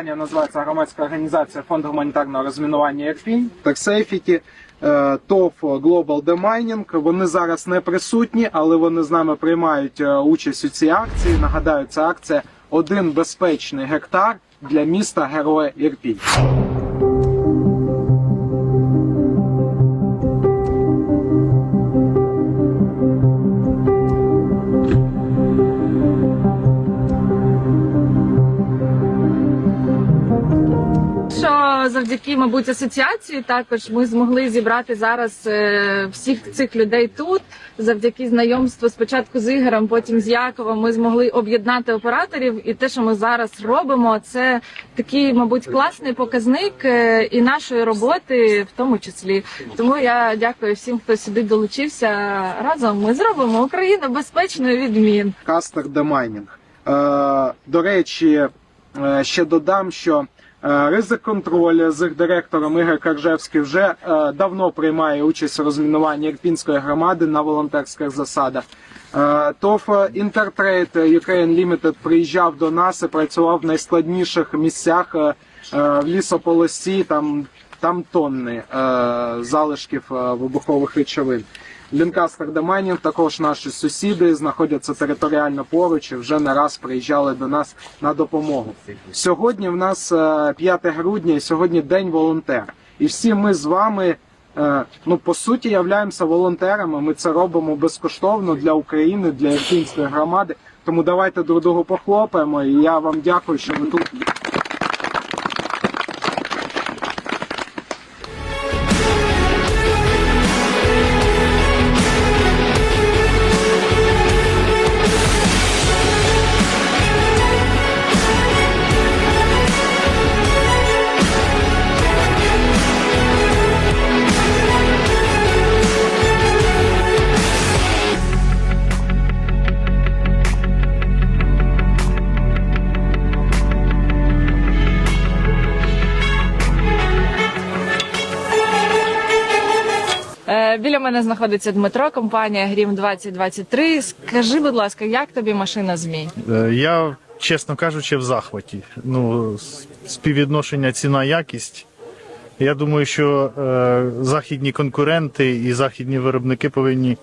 компанія називається громадська організація Фонд гуманітарного розмінування «Ерфін», е, ТОВ Global Demining. Вони зараз не присутні, але вони з нами приймають е, участь у цій акції. Нагадаю, це акція Один безпечний гектар для міста Героя Ірпінь. Завдяки, мабуть, асоціації також ми змогли зібрати зараз е, всіх цих людей тут. Завдяки знайомству спочатку з Ігорем, потім з Яковом. Ми змогли об'єднати операторів. І те, що ми зараз робимо, це такий, мабуть, класний показник е, і нашої роботи, в тому числі. Тому я дякую всім, хто сюди долучився. Разом ми зробимо Україну безпечною від мін. Кастер Демайнінг. Е, до речі, е, ще додам, що ризик контролю з їх директором Ігор Каржевський вже е, давно приймає участь у розмінуванні Ірпінської громади на волонтерських засадах. Е, ТОВ Інтертрейд Ukraine Limited приїжджав до нас і працював в найскладніших місцях е, е, в лісополосі. Там, там тонни е, залишків е, вибухових речовин. Лінкастер Демайнінг, також наші сусіди знаходяться територіально поруч і вже не раз приїжджали до нас на допомогу. Сьогодні в нас е, 5 грудня, і сьогодні день волонтера. І всі ми з вами, е, ну по суті, являємося волонтерами. Ми це робимо безкоштовно для України, для Ірпінської громади. Тому давайте друг другу похлопаємо. І я вам дякую, що ви тут. Біля мене знаходиться Дмитро, компанія Грім 2023. Скажи, будь ласка, як тобі машина змій? Е, Я, чесно кажучи, в захваті. Ну, співвідношення ціна-якість. Я думаю, що е, західні конкуренти і західні виробники повинні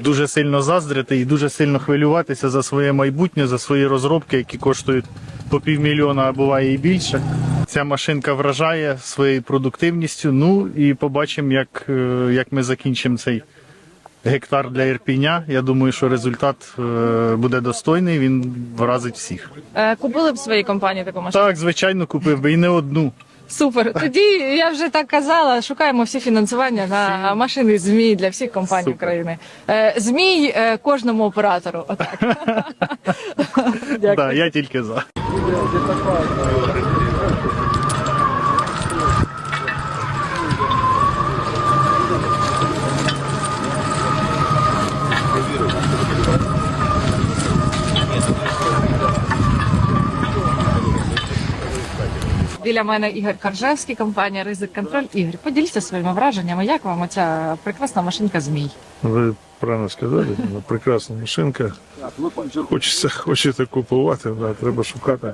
дуже сильно заздрити і дуже сильно хвилюватися за своє майбутнє, за свої розробки, які коштують по півмільйона, а буває і більше. Ця машинка вражає своєю продуктивністю. Ну і побачимо, як, е, як ми закінчимо цей гектар для Ірпіня. Я думаю, що результат е, буде достойний, він вразить всіх. Е, Купили б своїй компанії таку машину? Так, звичайно, купив би і не одну. Супер. Тоді я вже так казала. Шукаємо всі фінансування на машини змій для всіх компаній Супер. України. Змій кожному оператору. Отак. Дякую. Да, я тільки за. Біля мене Ігор Каржевський, компанія Ризик Контроль. Ігор, поділіться своїми враженнями. Як вам оця прекрасна машинка змій? Ви правильно сказали, прекрасна машинка. Хочеться, хочеться купувати, да, треба шукати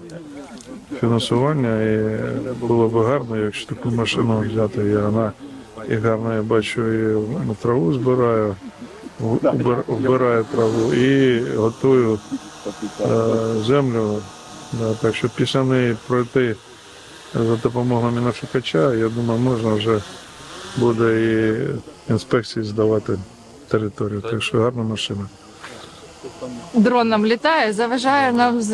фінансування. І було б гарно, якщо таку машину взяти. І вона і гарно я бачу, і ну, траву збираю, вбираю траву і готую е, землю. Так що після неї пройти за допомогою міношукача, я думаю, можна вже буде і інспекції здавати територію. Так що гарна машина. Дрон нам літає, заважає нам з,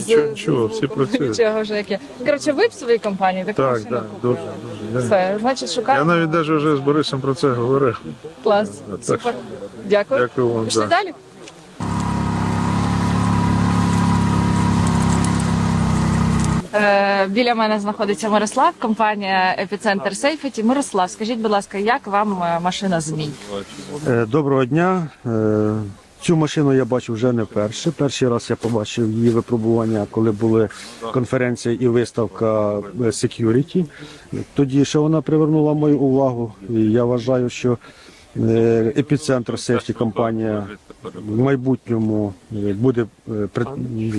з... Нічого, нічого, всі працюють. Нічого вже яке. Коротше, ви в своїй компанії таку Так, машину так, купили? дуже, дуже. Я, Все, значить, я шукаємо. навіть навіть вже з Борисом про це говорив. Клас. Так. Супер. Дякую. Дякую вам. Пішли да. далі. Е, Біля мене знаходиться Мирослав, компанія Епіцентр Сейфеті. Мирослав, скажіть, будь ласка, як вам е, машина змій? Е, Доброго дня. Е, Цю машину я бачу вже не вперше. Перший раз я побачив її випробування, коли були конференція і виставка е, Security. Тоді ще вона привернула мою увагу. І я вважаю, що Е, Епіцентр Сефті компанія в майбутньому е, буде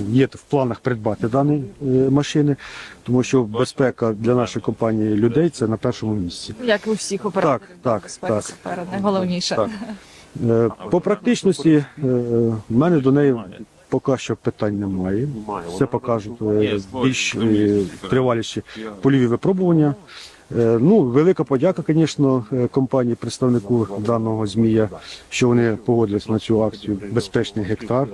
є в планах придбати дані машини, тому що безпека для нашої компанії людей це на першому місці. Як у всіх операторів. так, безпека так. сфера, найголовніше. Так. Е, По практичності е, в мене до неї поки що питань немає. Все покажуть е, більш триваліші польові випробування. Ну, велика подяка, звісно, компанії, представнику даного змія, що вони погодились на цю акцію Безпечний гектар.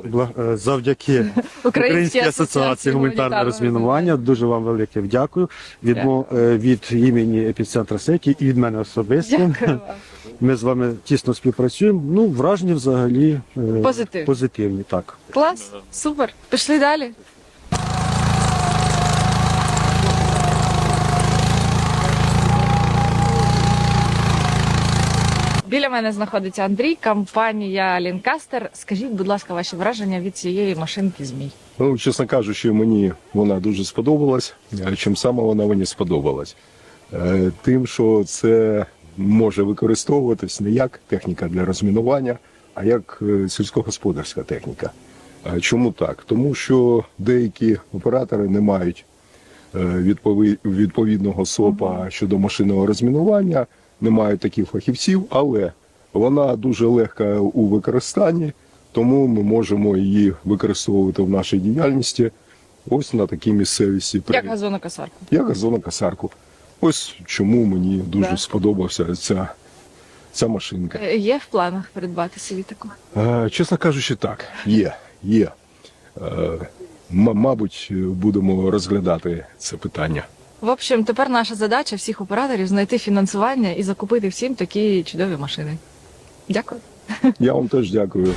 Завдяки Українській асоціації гуманітарного розмінування. Дуже вам велике дякую. Від, від імені епіцентра Секі і від мене особисто. Дякую. Ми з вами тісно співпрацюємо. Ну, враження взагалі е, Позитивні. позитивні, так. Клас, супер. Пішли далі. Біля мене знаходиться Андрій, компанія Лінкастер. Скажіть, будь ласка, ваші враження від цієї машинки змій. Ну, чесно кажучи, мені вона дуже сподобалась. Чим саме вона мені сподобалась? Е, Тим, що це може використовуватись не як техніка для розмінування, а як е, сільськогосподарська техніка. Е, Чому так? Тому що деякі оператори не мають е, відповідного СОПа щодо машинного розмінування, не мають таких фахівців, але вона дуже легка у використанні, тому ми можемо її використовувати в нашій діяльності ось на такій місцевості. Як газонокосарка. Як газонокосарку. Ось чому мені дуже Да. сподобався ця, ця машинка. Е, Є в планах придбати собі таку? Е, Чесно кажучи, так, є, є. Е, Мабуть, будемо розглядати це питання. В общем, тепер наша задача всіх операторів знайти фінансування і закупити всім такі чудові машини. Дякую. Я вам теж дякую.